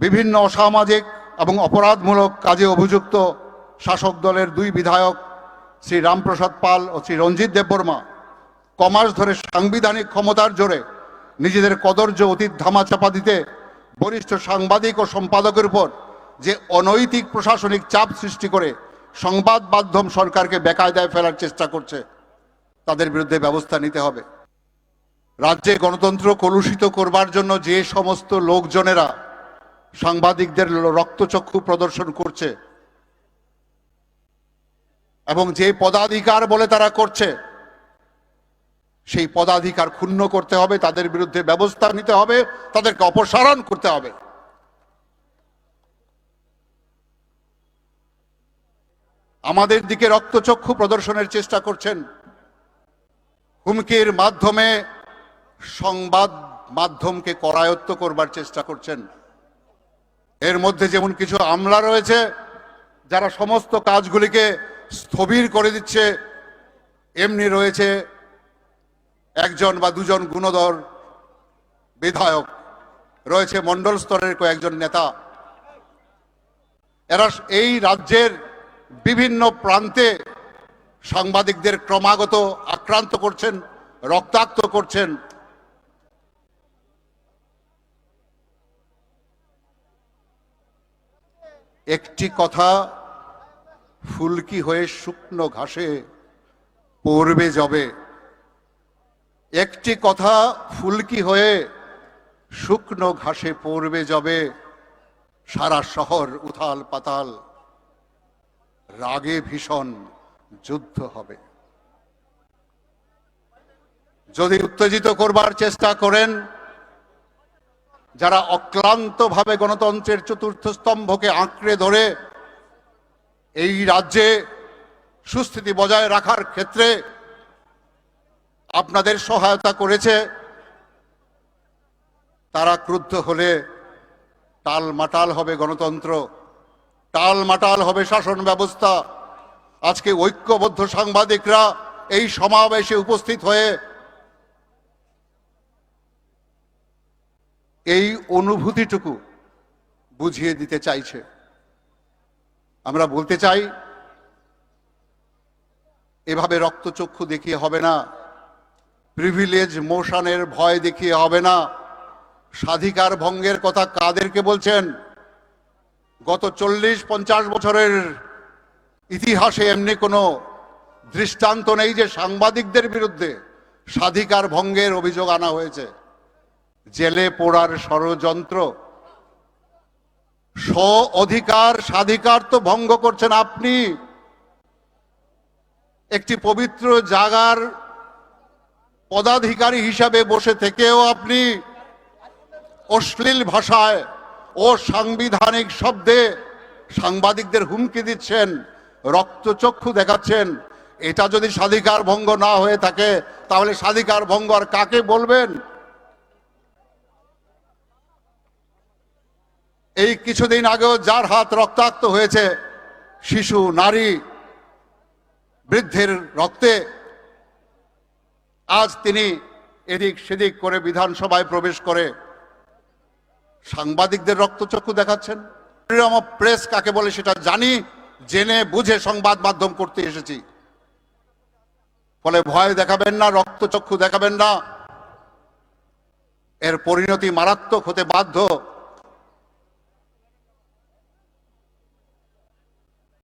বিভিন্ন অসামাজিক এবং অপরাধমূলক কাজে অভিযুক্ত শাসক দলের দুই বিধায়ক শ্রী রামপ্রসাদ পাল ও শ্রী রঞ্জিত দেববর্মা কমাস ধরে সাংবিধানিক ক্ষমতার জোরে নিজেদের কদর্য অতীত ধামাচাপা দিতে বরিষ্ঠ সাংবাদিক ও সম্পাদকের উপর যে অনৈতিক প্রশাসনিক চাপ সৃষ্টি করে সংবাদ মাধ্যম সরকারকে বেকায়দায় ফেলার চেষ্টা করছে, তাদের বিরুদ্ধে ব্যবস্থা নিতে হবে। রাজ্যে গণতন্ত্র কলুষিত করবার জন্য যে সমস্ত লোকজনেরা সাংবাদিকদের রক্তচক্ষু প্রদর্শন করছে। এবং যে পদাধিকার বলে তারা করছে, সেই পদাধিকার ক্ষুণ্ণ করতে হবে, তাদের বিরুদ্ধে ব্যবস্থা নিতে হবে, তাদেরকে অপসারণ করতে হবে। আমাদের দিকে রক্তচক্ষু প্রদর্শনের চেষ্টা করছেন। হুমকির মাধ্যমে সংবাদ মাধ্যমকে করায়ত্ত করবার চেষ্টা করছেন। এর মধ্যে যেমন কিছু আমলা রয়েছে, যারা সমস্ত কাজগুলিকে স্থবির করে দিচ্ছে, এমনি রয়েছে একজন বা দুজন গুণধর বিধায়ক, রয়েছে মন্ডল স্তরের কয়েকজন নেতা। এরা এই রাজ্যের বিভিন্ন প্রান্তে সাংবাদিকদের ক্রমাগত আক্রান্ত করছেন, রক্তাক্ত করছেন। একটি কথা ফুলকি হয়ে শুকনো ঘাসে পড়বে যাবে। একটি কথা ফুলকি হয়ে শুকনো ঘাসে পড়বে যাবে, সারা শহর উথাল পাতাল, রাগে ভীষণ যুদ্ধ হবে। যদি উত্তেজিত করবার চেষ্টা করেন যারা অক্লান্তভাবে গণতন্ত্রের চতুর্থ স্তম্ভকে আঁকড়ে ধরে এই রাজ্যে সুস্থিতি বজায় রাখার ক্ষেত্রে আপনাদের সহায়তা করেছে, তারা ক্রুদ্ধ হলে টাল মাটাল হবে গণতন্ত্র টাল মাটাল হবে শাসন ব্যবস্থা। আজকে ঐক্যবদ্ধ সাংবাদিকরা এই সমাবেশে উপস্থিত হয়ে এই অনুভূতিটুকু বুঝিয়ে দিতে চাইছে। আমরা বলতে চাই, এভাবে রক্তচক্ষু দেখিয়ে হবে না প্রিভিলেজ মোশনের ভয় দেখিয়ে হবে না। স্বাধিকার ভঙ্গের কথা কাদেরকে বলছেন? গত চল্লিশ পঞ্চাশ বছরের ইতিহাসে এমনি কোনো দৃষ্টান্ত নেই যে সাংবাদিকদের বিরুদ্ধে স্বাধিকার ভঙ্গের অভিযোগ আনা হয়েছে। জেলে পোড়ার ষড়যন্ত্র। স্ব অধিকার, স্বাধিকার তো ভঙ্গ করছেন আপনি। একটি পবিত্র জাগার পদাধিকারী হিসাবে বসে থেকেও আপনি অশ্লীল ভাষায় ও সাংবিধানিক শব্দে সাংবাদিকদের হুমকি দিচ্ছেন রক্তচক্ষু দেখাচ্ছেন। এটা যদি স্বাধিকার ভঙ্গ না হয়ে থাকে, তাহলে স্বাধিকার ভঙ্গ আর কাকে বলবেন? এই কিছুদিন আগেও যার হাত রক্তাক্ত হয়েছে, শিশু, নারী বৃদ্ধের রক্তে, আজ তিনি এদিক সেদিক করে বিধানসভায় প্রবেশ করে সাংবাদিকদের রক্তচক্ষু দেখাচ্ছেন। প্রেস কাকে বলে সেটা জানি, জেনে বুঝে সংবাদ মাধ্যম করতে এসেছি। ফলে ভয় দেখাবেন না, রক্তচক্ষু দেখাবেন না। এর পরিণতি মারাত্মক হতে বাধ্য।